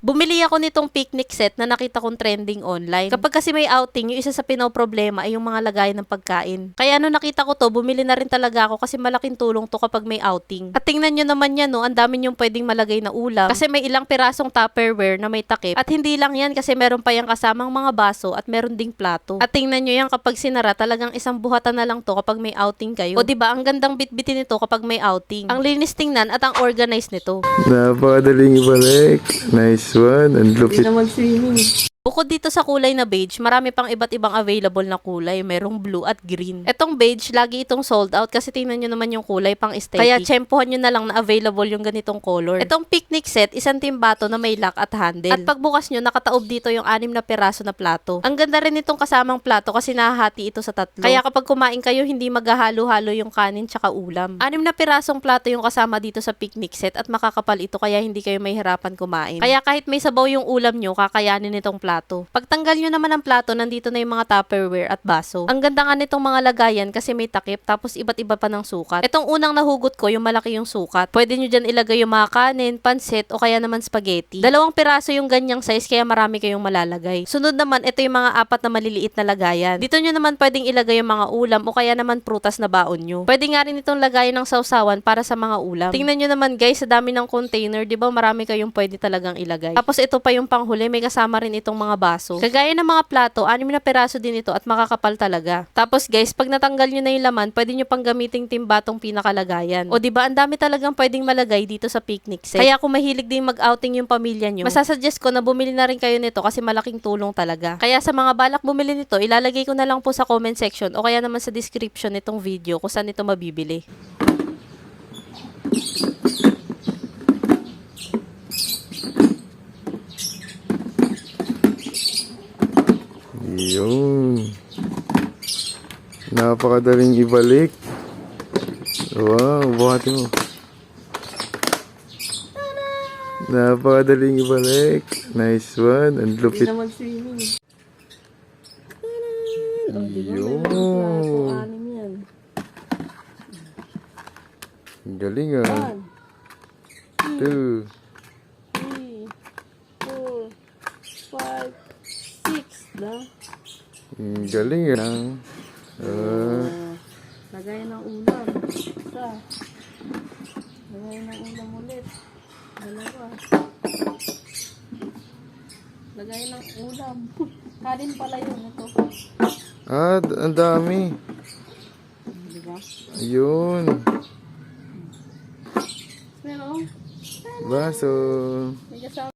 Bumili ako nitong picnic set na nakita kong trending online. Kapag kasi may outing, yung isa sa pinoproblema ay yung mga lagayan ng pagkain. Kaya no nakita ko to, bumili na rin talaga ako kasi malaking tulong to kapag may outing. At tingnan nyo naman yan, no, ang dami yung pwedeng malagay na ulam. Kasi may ilang pirasong tupperware na may takip. At hindi lang yan kasi meron pa yung kasamang mga baso at meron ding plato. At tingnan nyo yan kapag sinara, talagang isang buhatan na lang to kapag may outing kayo. O ba ang gandang bitbitin nito kapag may outing. Ang linis tingnan at ang organized nito. Napakadaling ibalik. Nice one. Ang lupit. na mag-swimming. Bukod dito sa kulay na beige, marami pang iba't ibang available na kulay. Merong blue at green. Etong beige, lagi itong sold out kasi tingnan nyo naman yung kulay pang aesthetic. Kaya tsempohan nyo na lang na available yung ganitong color. Etong picnic set, isang timbato na may lock at handle. At pagbukas nyo, nakataob dito yung anim na peraso na plato. Ang ganda rin itong kasamang plato kasi nahahati ito sa tatlo. Kaya kapag kumain kayo, hindi maghahalo-halo yung kanin tsaka ulam. Anim na pirasong plato yung kasama dito sa picnic set at makakapal ito kaya hindi kayo mahirapan kumain. Kaya kahit may sabaw yung ulam nyo, kakayanin itong plato. Pagtanggal nyo naman ang plato, nandito na yung mga tupperware at baso. Ang ganda nga nitong mga lagayan kasi may takip tapos iba't iba pa ng sukat. Itong unang nahugot ko, yung malaki yung sukat. Pwede nyo dyan ilagay yung mga kanin, pansit o kaya naman spaghetti. Dalawang piraso yung ganyang size kaya marami kayong malalagay. Sunod naman, ito yung mga apat na maliliit na lagayan. Dito nyo naman pwedeng ilagay yung mga ulam o kaya naman prutas na baon nyo. Pwede nga rin itong lagayan ng sausawan para sa mga ulam. Tingnan nyo naman guys, sa dami ng container, di ba marami kayong pwede talagang ilagay. Tapos ito pa yung panghuli, may kasama rin itong mga baso. Kagaya ng mga plato, anim na peraso din ito at makakapal talaga. Tapos guys, pag natanggal nyo na yung laman, pwede nyo pang gamiting timbatong pinakalagayan. O di ba ang dami talagang pwedeng malagay dito sa picnic set. Kaya kung mahilig din mag-outing yung pamilya nyo, masasuggest ko na bumili na rin kayo nito kasi malaking tulong talaga. Kaya sa mga balak bumili nito, ilalagay ko na lang po sa comment section o kaya naman sa description nitong video kung saan ito mabibili. Yun. Napakadaling ibalik. Wow, buhati mo. Napakadaling ibalik. Nice one. Ang Hindi lupit. na mag-swimming. Oh, di ba? May Yun. mga plato, anim yan. Ang Galing ah. One, Two. three, four, five, six. Na? Galing ah. Ah. Ah, lagay ng ulam. Isa. Lagay ng ulam ulit. Dalawa. Lagay ng ulam. Kanin pala yun. Ito. Ah, ang dami. Di ba? Ayun. Meron. Baso. May kasama